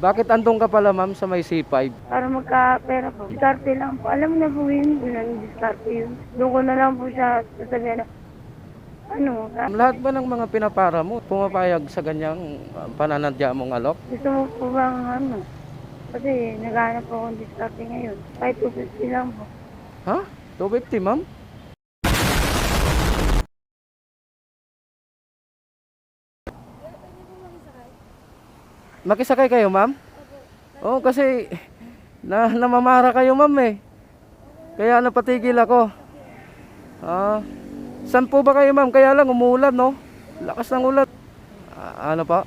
Bakit andong ka pala ma'am sa may C5? Para magka-pera po. Diskarte lang po. Alam na po yun. Yun diskarte yun. Doon ko na lang po siya sasabihin na, ano, ka- Lahat ba ng mga pinapara mo, pumapayag sa ganyang uh, pananadya mong alok? gusto mo po bang ano? Kasi naghahanap po akong diskarte ngayon. Kahit 250 lang po. Ha? 250 ma'am? Makisakay kayo ma'am? Oo kasi na namamara kayo ma'am eh. Kaya napatigil ako. Ah, saan po ba kayo ma'am? Kaya lang umuulan no? Lakas ng ulan. Ah, ano pa?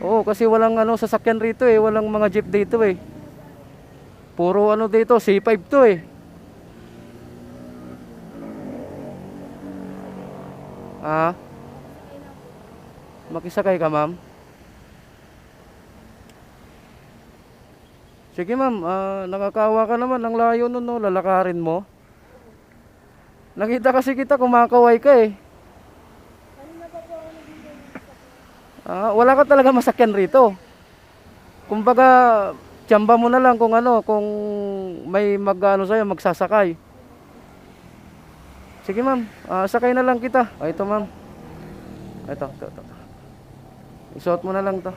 Oo, kasi walang ano sasakyan rito eh, walang mga jeep dito eh. Puro ano dito, C5 to eh. Ah? Makisakay ka, ma'am? Sige, ma'am. Ah, nakakawa ka naman. Ang layo nun, no? Lalakarin mo. Nakita kasi kita, kumakaway ka eh. Ah, wala ka talaga masakyan rito. Kumbaga, tiyamba mo na lang kung ano, kung may mag-ano sa'yo, magsasakay. Sige ma'am, Ah, sakay na lang kita. Ah, ito ma'am. Ito, ito, ito. Isuot mo na lang to.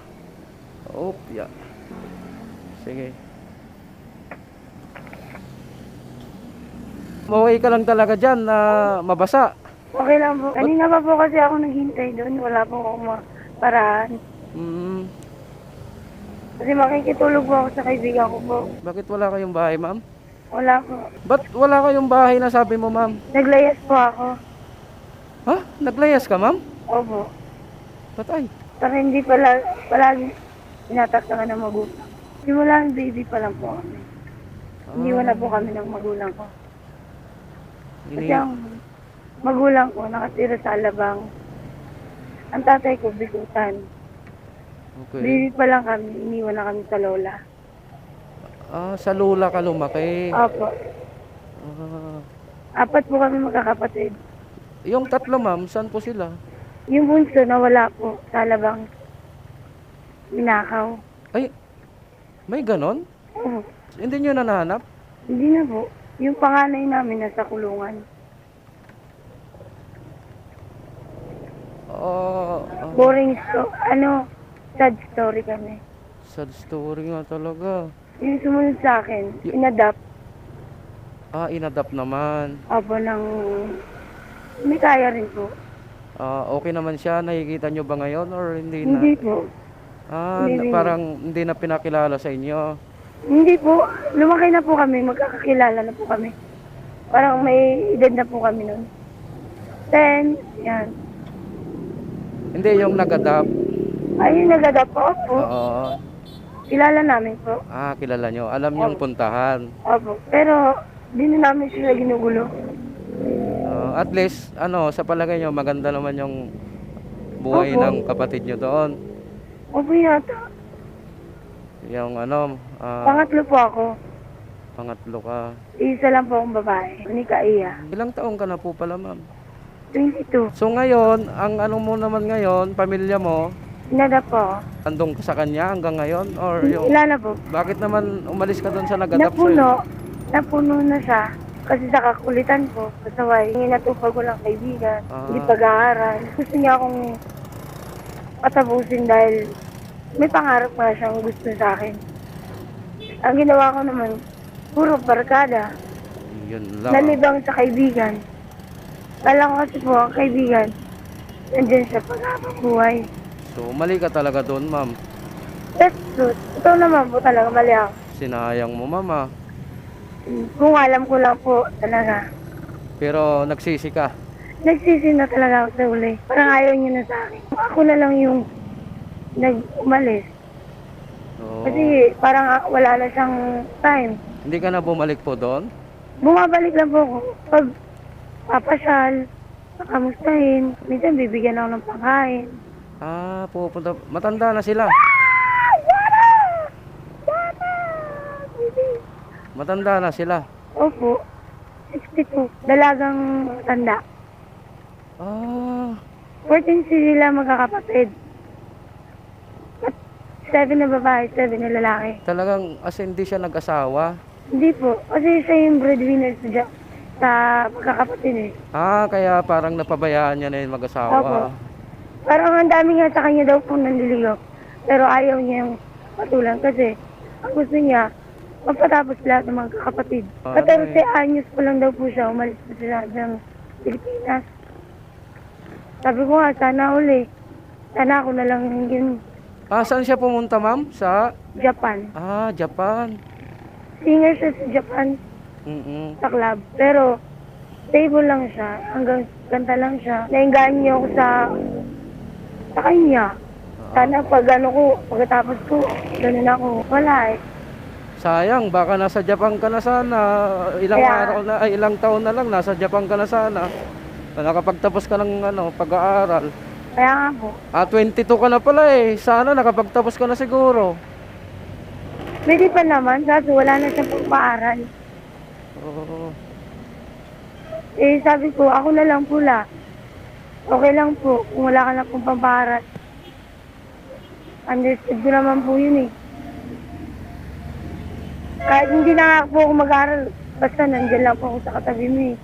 Oh, yeah. Sige. Maway ka lang talaga dyan na mabasa. Okay lang po. Kanina pa po kasi ako naghintay doon. Wala po akong paraan. Mm, Kasi makikitulog po ako sa kaibigan ko po. bakit wala kayong bahay ma'am? Wala po. Ba't wala kayong bahay na sabi mo ma'am? Naglayas po ako. Ha? Naglayas ka ma'am? Opo. Ba't ay? Para hindi pala, palagi tinataktangan ng magulang. Simula baby pa lang po kami. Hindi wala po kami ng magulang ko. Kasi ang magulang ko nakatira sa Alabang. Ang tatay ko bigutan. okay. Baby pa lang kami, iniwan na kami sa lola. Ah, sa lula ka lumaki. Opo. Ah, Apat po kami magkakapatid. yung tatlo ma'am, saan po sila? Yung bunso nawala po sa Alabang. Minakaw. Ay, may ganon? Oo. Hindi nyo na nahanap? Hindi na po. Yung panganay namin nasa kulungan. Ah, ah, Boring sto ano, sad story kami. sad story nga talaga. Yung sumunod sa akin, inadapt Ah, inadapt naman. ako ng may kaya rin po. Ah, okay naman siya. Nakikita nyo ba ngayon or hindi na? Hindi po. Ah, Hindi parang hindi na pinakilala sa inyo. Hindi po. Lumaki na po kami. Magkakakilala na po kami. Parang may edad na po kami nun. Then, yan. Hindi yung nag-adapt. Ayun, nagadapt po. Opo. Oo. Kilala namin po. Ah, kilala nyo. Alam yung puntahan. Opo. Pero, di na namin sila ginugulo. At least, ano, sa palagay nyo, maganda naman yung buhay Opo. ng kapatid nyo doon. Opo yata. Yung ano, ah, Pangatlo po ako. pangatlo ka. Isa lang po akong babae. Ni Kaiya. Ilang taong ka na po pala, ma'am? 22. So ngayon, ang ano mo naman ngayon, pamilya mo, Inadapt po. andong ka sa kanya hanggang ngayon? Or yung, Ilan na po? bakit naman umalis ka doon sa nag-adapt sa'yo? Napuno. Napuno na siya. Kasi sa kakulitan ko, kasaway, hinatupag ko lang kaibigan, Ah. hindi pag-aaral. Gusto niya akong patapusin dahil may pangarap nga siyang gusto sa akin. Ang ginawa ko naman, puro barkada, Yun lang. nalibang sa kaibigan. Kala ko kasi po ang kaibigan, nandyan sa pag buhay. So, mali ka talaga doon, ma'am. That's truth. Ito naman po talaga mali ako. Sinayang mo, mama. Kung alam ko lang po talaga. Pero nagsisi ka. Nagsisi na talaga ako sa uli. Parang ayaw niya na sa akin. Ako na lang yung nag-umalis. So, Kasi parang ah, wala na siyang time. hindi ka na bumalik po doon? Bumabalik lang po ako. Pag papasyal, pakamustahin. Minsan bibigyan ako ng pangkain. Ah, pupunta. Matanda na sila. Matanda na sila. Opo. 62. Dalagang tanda. Ah, 14 sila magkakapatid. At Seven na babae, seven na lalaki. Talagang as in, hindi siya nag-asawa. Hindi po. Kasi siya yung breadwinner sa, ja- sa pagkakapatid eh. Ah, kaya parang napabayaan niya na yung Opo. mag-asawa. Parang ang dami nga sa kanya daw po nanliligaw. Pero ayaw niya yung patulan kasi ang gusto niya, magpatapos lahat ng mga kakapatid. Ah, 14 anyos pa lang daw po siya, umalis na sila ng Pilipinas. Sabi ko nga, sana uli. Sana ako na lang yung Ah, saan siya pumunta, ma'am? Sa, Japan. ah, Japan. Singer siya sa Japan Mm-mm. sa club. Pero, stable lang siya. Hanggang kanta lang siya. Naingaan niyo ako sa sa kanya. Sana pag ano ko, pagkatapos ko, ganun ako. Wala eh. Sayang, baka nasa Japan ka na sana. Ilang Kaya- araw na, ay ilang taon na lang, nasa Japan ka na sana. Na Nakapagtapos ka ng ano, pag-aaral. Kaya nga po. Ah, 22 ka na pala eh. Sana nakapagtapos ka na siguro. Pwede pa naman, kaso wala na siyang pagpaaral. Oo. Eh, sabi ko, ako na lang pula. Okay lang po, kung wala ka na pong pampaaral. Understood ko naman po yun eh. Kahit hindi na nga po ako mag-aaral, basta nandyan lang po ako sa katabi mo eh.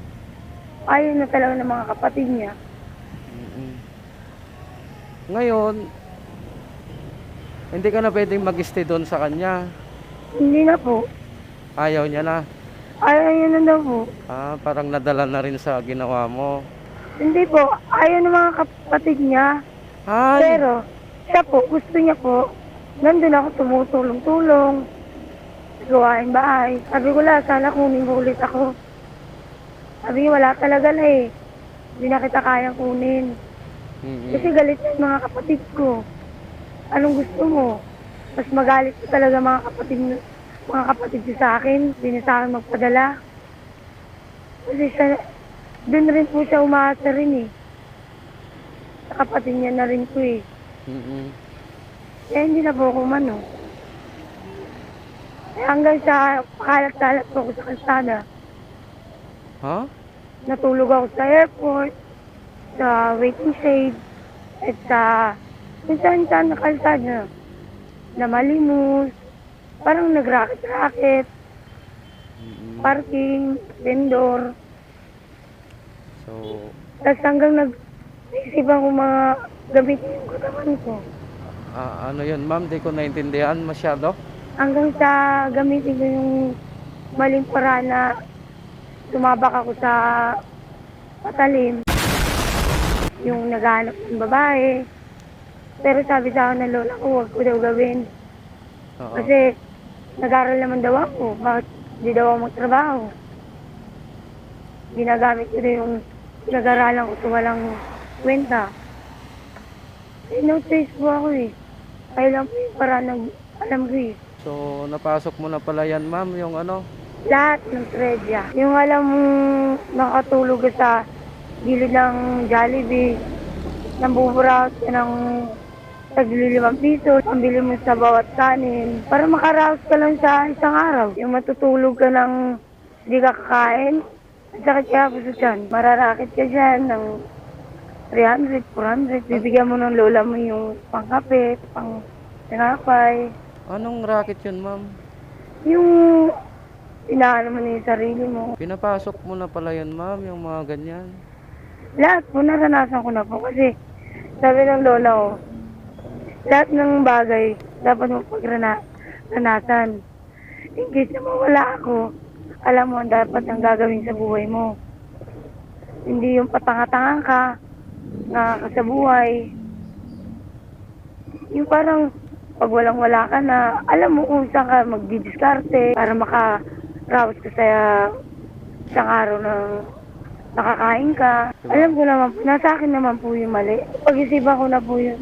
Ayaw na talaga ng mga kapatid niya. Mm-mm. Ngayon, hindi ka na pwedeng mag-stay doon sa kanya. Hindi na po. Ayaw niya na. Ayaw niya na daw po. Ah, parang nadala na rin sa ginawa mo. Hindi po. Ayaw ng mga kapatid niya. Ay, Pero, siya po, gusto niya po, nandun ako tumutulong-tulong. Gawain bahay. Sabi ko lang, sana kunin mo ulit ako. Sabi niya, wala talaga na eh. Hindi na kita kayang kunin. Mm-mm. Kasi galit yung mga kapatid ko. Anong gusto mo? Mas magalit ko talaga mga kapatid mga kapatid ko sa akin. Hindi na sa akin magpadala. Kasi siya, dun rin po siya umaasa rin eh. Sa kapatid niya na rin po eh. Mm-mm. Kaya hindi na po ako umano. Eh, hanggang sa pakalat-kalat po ako sa kalsada. Ha? Natulog ako sa airport, sa waiting shade, at sa kung saan-saan na kalsada. Na malimos, parang nag-racket-racket, Mm-mm. parking, vendor. So, Tapos hanggang nag naisipan ko mga gamitin yung katawan ko. ah, ano yun ma'am, di ko naintindihan masyado. Hanggang sa gamitin ko yung maling paraan na sumabak ako sa patalim. Yung naghahanap ng babae. Pero sabi sa akin ng lola ko, huwag ko daw gawin. Oo. Kasi nag-aral naman daw ako. Bakit di daw ako magtrabaho? Ginagamit ko din yung pinag-aralan ko sa walang kwenta. Eh, no choice po ako eh. Po yung paraan ng alam ko eh. So, napasok mo na pala yan ma'am, yung ano. Lahat ng tredya. Yung alam mo nakatulog ka sa gilid ng Jollibee, nang buburaot ka ng taglilimang piso, pambili mo sa bawat kanin, para makaraos ka lang sa isang araw. Yung matutulog ka ng hindi ka kakain, sakit kaya po sa. Mararakit ka dyan ng 300, 400, bibigyan mo ng lola mo yung pangkape, pang tinapay. Anong racket yun ma'am? Yung inaano mo na yung sarili mo. Pinapasok mo na pala yan ma'am, yung mga ganyan. Lahat po naranasan ko na po kasi sabi ng lola ko, lahat ng bagay dapat mo pagranasan. In case na mawala ako, alam mo ang dapat ang gagawin sa buhay mo. Hindi yung patanga-tanga ka, nga ka sa buhay. Yung parang pag walang-wala ka na, alam mo kung saan ka magdidiskarte para makaraos ka sa isang araw na nakakain ka. Alam ko naman po, nasa akin naman po yung mali. Pag-isipan ko na po yun.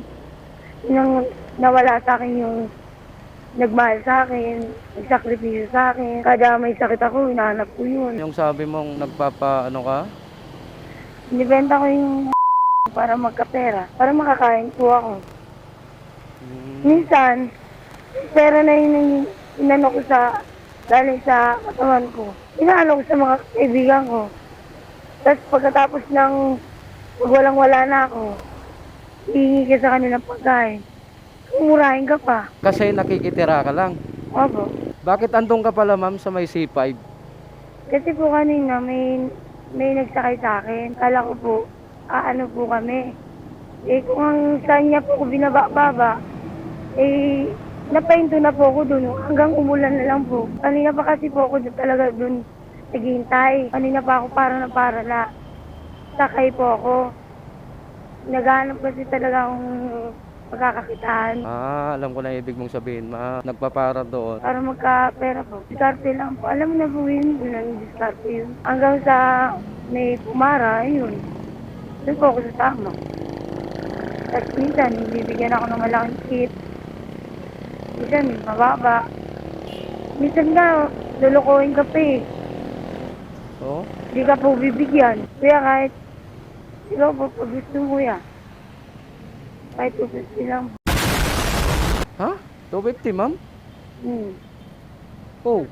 Nang nawala sa akin yung nagmahal sa akin, nagsakripisyo sa akin. Kada may sakit ako, hinahanap ko yun. Yung sabi mong nagpapa, ano ka? Inibenta ko yung para magkapera, para makakain po ako. Minsan, pera na yun yung inano ko sa, galing sa katawan ko. Inaano ko sa mga kaibigan ko. Tapos pagkatapos ng pag walang wala na ako, hihingi ka sa kanilang pagkain. umurahin ka pa. Kasi nakikitira ka lang. Opo. Bakit andong ka pala ma'am sa may C5? Kasi po kanina may, may nagsakay sa akin. Kala ko po, aano po kami. Eh kung ang saan niya po ko binaba-baba, eh napahinto na po ako dun. Hanggang umulan na lang po. Kanina pa kasi po ako dun talaga dun naghihintay. Kanina pa ako para na para na sakay po ako. Naghanap kasi talaga akong pagkakakitaan. Ah, alam ko na ibig mong sabihin. Ma, nagpapara doon. Para magka-pera po. Diskarte lang po. Alam mo na po yun, yun ang diskarte yun. Hanggang sa may pumara, yun. Doon po ako sa tama. Tapos minsan, bibigyan ako ng malaking tip. Minsan, mababa. Minsan nga, lulukohin ka pa eh. Oh? Hindi ka po bibigyan. Kaya kahit, ikaw po, pag gusto mo yan. Kahit 250 lang. Ha? 250 ma'am? Hmm. Oh.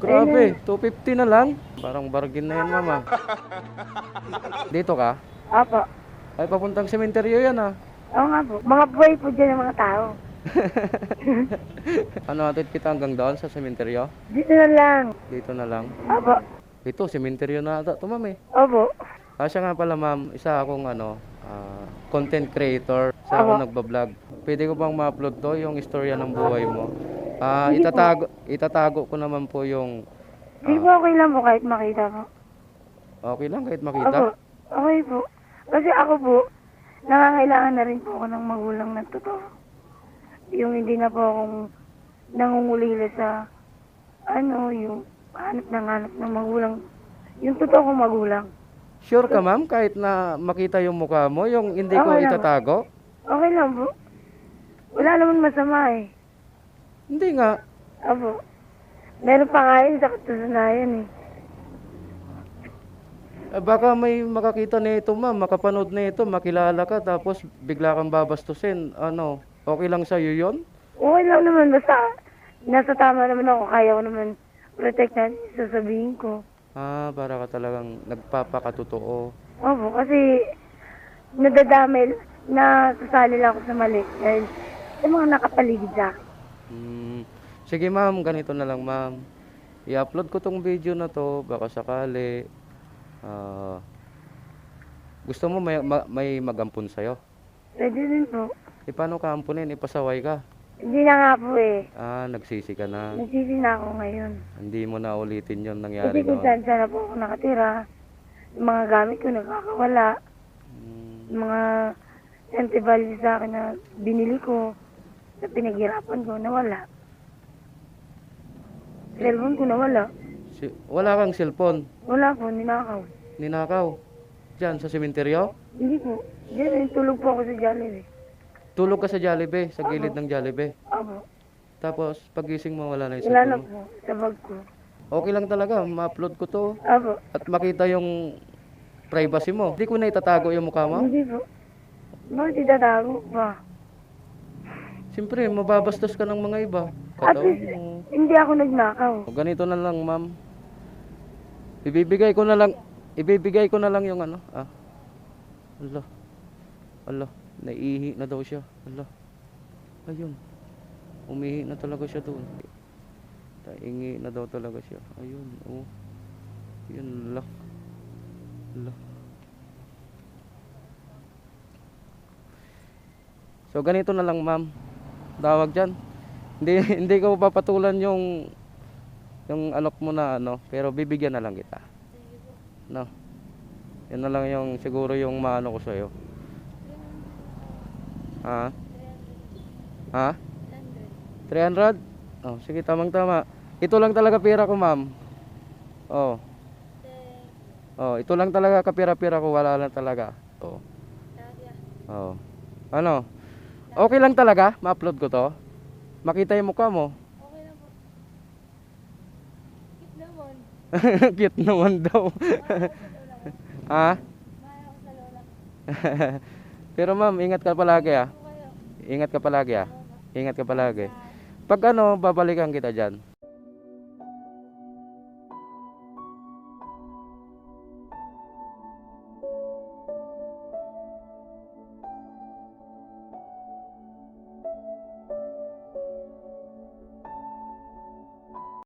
Grabe, 250 na lang. Parang bargain na yan mama. Dito ka? Apo. Ay, papuntang sementeryo yan ah. Oo nga po. Mga buhay po dyan ng mga tao. Ano atid kita hanggang doon sa sementeryo? Dito na lang. Dito na lang. Opo. Ito, sementeryo na ata. Ito ma'am eh. Opo. Ah, siya nga pala ma'am, isa akong ano, ah, content creator. Sa ako Aha. nagbablog. Pwede ko bang ma-upload to, yung istorya ng buhay mo? Ah, po. itatago, itatago ko naman po yung Hindi po okay lang po kahit makita po. okay lang kahit Opo. makita. Okay po. Kasi ako po, nangangailangan na rin po ako ng magulang na totoo. Yung hindi na po akong nangungulila sa ano, yung hanap ng hanap ng magulang. Yung totoo kong magulang. Sure ka ma'am, kahit na makita yung mukha mo, yung hindi ko Okay lang. itatago? Okay lang po. Wala naman masama eh. Hindi nga. Opo. Meron pa nga yun sa katunayan eh. Eh, baka may makakita nito ma'am, makapanood nito, makilala ka, tapos bigla kang babastusin. Ano, okay lang sa'yo yun? Okay lang naman, basta nasa tama naman ako, kaya ko naman protektahan yung sasabihin ko. Ah, para ka talagang nagpapakatotoo. Opo, kasi nadadamay na sasali lang ako sa mali dahil sa mga nakapaligid sa akin. Hmm. Sige ma'am, ganito na lang ma'am. I-upload ko tong video na to, baka sakali. ah, gusto mo may, ma- may magampun sa'yo? Pwede din po. E paano ka ampunin? Ipasaway ka? Hindi na nga po eh. Ah, nagsisi ka na. Nagsisi na ako ngayon. Hindi mo na ulitin yon Kasi nangyari kung noon. saan saan na po ako nakatira, yung mga gamit ko nagkakawala, Hmm. yung mga senti value sa akin na binili ko, na pinaghirapan ko, nawala. Cellphone ko nawala. Si- wala kang cellphone. Wala po, ninakaw. Ninakaw. Diyan sa sementeryo? Hindi po. Diyan, tulog po ako sa Jollibee. Tulog ka sa Jollibee, sa gilid ng Jollibee. Opo. Tapos, pagising mo, wala na yung Wala na cellphone mo. po, sa bag ko. Okay lang talaga, ma-upload ko to. Opo. At makita yung privacy mo. Hindi ko na itatago yung mukha mo. Hindi po. Bakit itatago pa? Siyempre, mababastos ka ng mga iba. At Kataon least, mo. hindi ako nagnakaw. O, ganito na lang, ma'am. Ibibigay ko na lang, ibibigay ko na lang yung ano. Ah. Ala. Ala. Naihi na daw siya. Ala. Ayun. Umihi na talaga siya doon. Taingi na daw talaga siya. Ayun. Oh. Yun. Ala. Ala. So ganito na lang ma'am. Tawag dyan. Hindi hindi ko papatulan yung yung alok mo na ano, pero bibigyan na lang kita. No. Yan na lang yung siguro yung maano ko sa'yo. Ha? Ha? 300? Oh, sige, tamang tama. Ito lang talaga pera ko, ma'am. Oh. Oh, ito lang talaga kapira-pira ko, wala lang talaga. Oh. Oh. Ano? Okay lang talaga, ma-upload ko to. Makita yung mukha mo. Okay lang po. Cute naman. Cute naman daw. ha? Lola. Pero ma'am, ingat ka palagi ah. Ingat ka palagi ah. Ingat ka palagi. Pag ano, babalikan kita dyan.